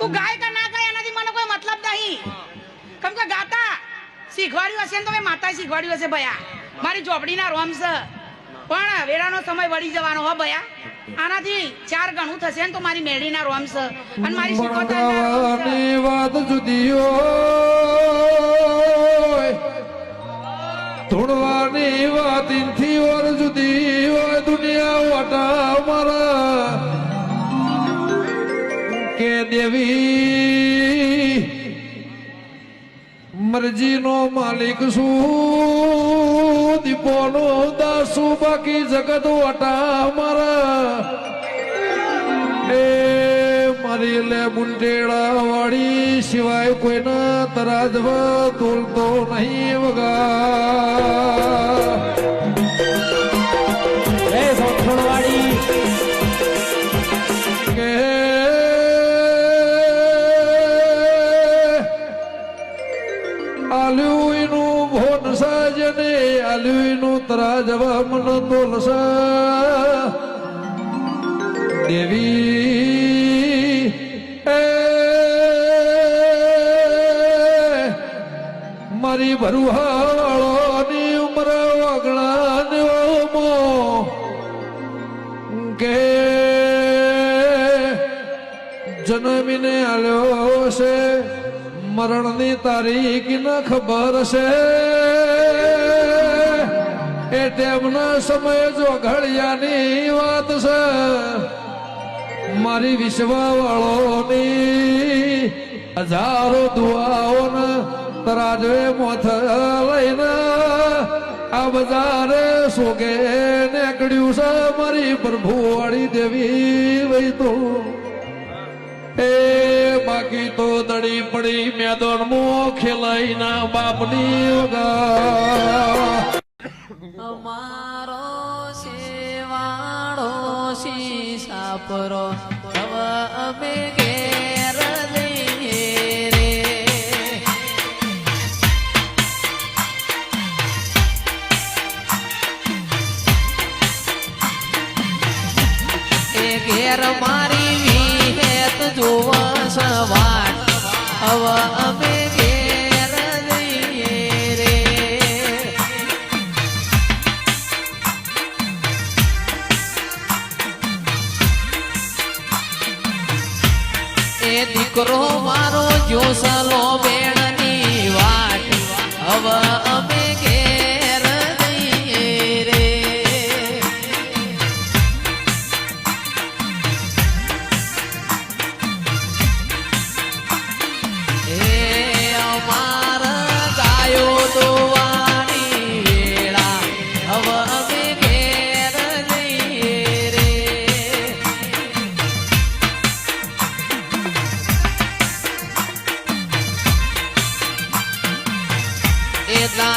તું ગાય કે ના ગાય એનાથી મને કોઈ મતલબ નહીં. કેમ કે ગાતા શીખવાડ્યું હશે ને તો મેં માતા શીખવાડ્યું હશે ભયા. મારી ચોપડીના રોમ છે. પણ વેળાનો સમય વળી જવાનો હો ભયા. આનાથી ચાર ગણું થશે ને તો મારી મેળીના રોમ છે. અને મારી છે. વાત જુદી હોય. દેવી. મરજીનો માલિક શું દીપોનો દાસુ, બાકી જગત વટા મારા. મારી લે મુંડેડા વાળી સિવાય કોઈના તરાજવા તોલતો નહીં વગા. સાજને તરા જવા મન દેવી, એ મારી ભરુહાળોની ઉમર વગણા કે જન્મીને આલ્યો છે મરણની તારીખ ન ખબર છે એ સમય જો ઘડિયાની વાત છે, મારી વિશ્વાવાળોની હજારો દુઆઓને તરાજવે મોથ લઈને આ બજારે સોગે નીકળ્યું છે મારી પ્રભુવાળી દેવી વઈ તો એ બાકી તો દડી પડી મેદોન મો ખેલાઈના બાપની વગા શીશાપરો હવે અમે ઘેર. રે એ ઘેર મારી દીકરો મારો જોસલો બેણની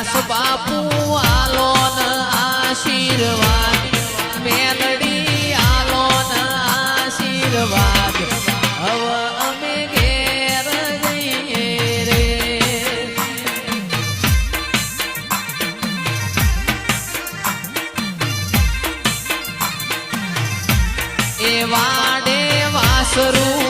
દાસ બાપુ આશીર્વાદ મેલડી આલોન આશીર્વાદ. રે. એ વાડે વાસરુ